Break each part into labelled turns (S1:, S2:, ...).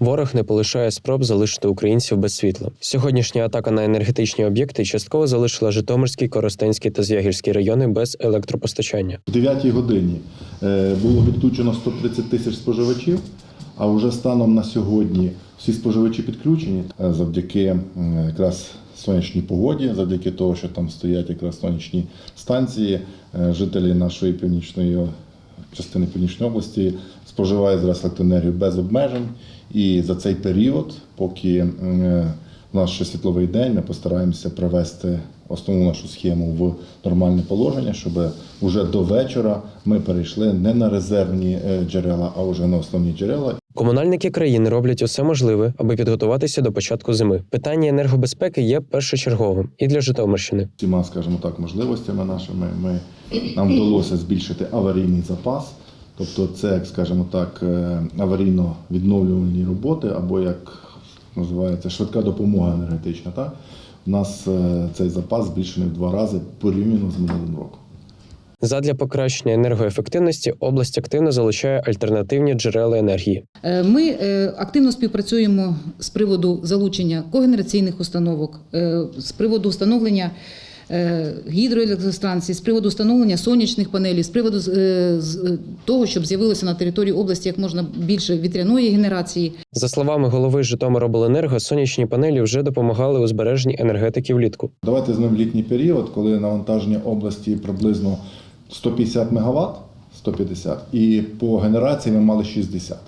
S1: Ворог не полишає спроб залишити українців без світла. Сьогоднішня атака на енергетичні об'єкти частково залишила Житомирський, Коростенський та Звягільський райони без електропостачання.
S2: В 9 годині е, було відключено 130 тисяч споживачів, а вже станом на сьогодні всі споживачі підключені е, завдяки якраз сонячній погоді, завдяки того, що там стоять якраз сонячні станції. е, Жителі нашої північної частини Північної області споживають зараз електроенергію без обмежень. І за цей період, поки м, е, у нас ще світловий день, ми постараємося привести основну нашу схему в нормальне положення, щоб вже до вечора ми перейшли не на резервні е, джерела, а вже на основні джерела.
S1: Комунальники країни роблять усе можливе, аби підготуватися до початку зими. Питання енергобезпеки є першочерговим і для Житомирщини.
S2: Всіма, скажімо так, можливостями нашими ми, нам вдалося збільшити аварійний запас. Тобто, це, як скажімо так, е, аварійно відновлювальні роботи, або як називається швидка допомога енергетична. Так? У нас е, цей запас збільшений в два рази порівняно з минулим роком.
S1: Задля покращення енергоефективності область активно залучає альтернативні джерела енергії.
S3: Е, Ми активно співпрацюємо з приводу залучення когенераційних установок, з приводу встановлення гідроелектростанцій, з приводу встановлення сонячних панелей, з приводу е, е, того, щоб з'явилося на території області як можна більше вітряної генерації.
S1: За словами голови Житомиробленерго, сонячні панелі вже допомагали у збереженні енергетики влітку.
S2: Давайте візьмемо літній період, коли навантаження області приблизно 150 МВт, 150, і по генерації ми мали 60.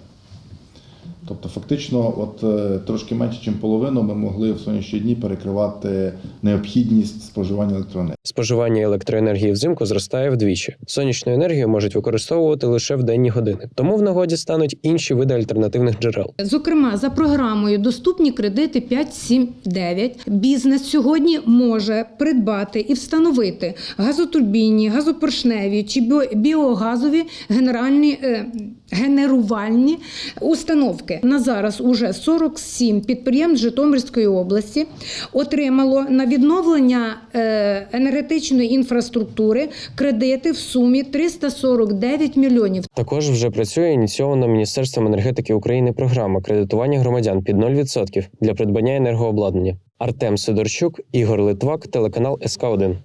S2: Тобто, фактично, от е, трошки менше, ніж половину, ми могли в сонячні дні перекривати необхідність споживання електроенергії.
S1: Споживання електроенергії взимку зростає вдвічі. Сонячну енергію можуть використовувати лише в денні години, тому в нагоді стануть інші види альтернативних джерел.
S4: Зокрема, за програмою Доступні кредити 579 бізнес сьогодні може придбати і встановити газотурбінні, газопоршневі чи біо- біогазові генеральні е, генерувальні установки. На зараз уже 47 підприємств Житомирської області отримало на відновлення е, енергетичної інфраструктури кредити в сумі 349 мільйонів.
S1: Також вже працює ініційована Міністерством енергетики України програма кредитування громадян під 0% для придбання енергообладнання. Артем Сидорчук, Ігор Литвак, телеканал СК 1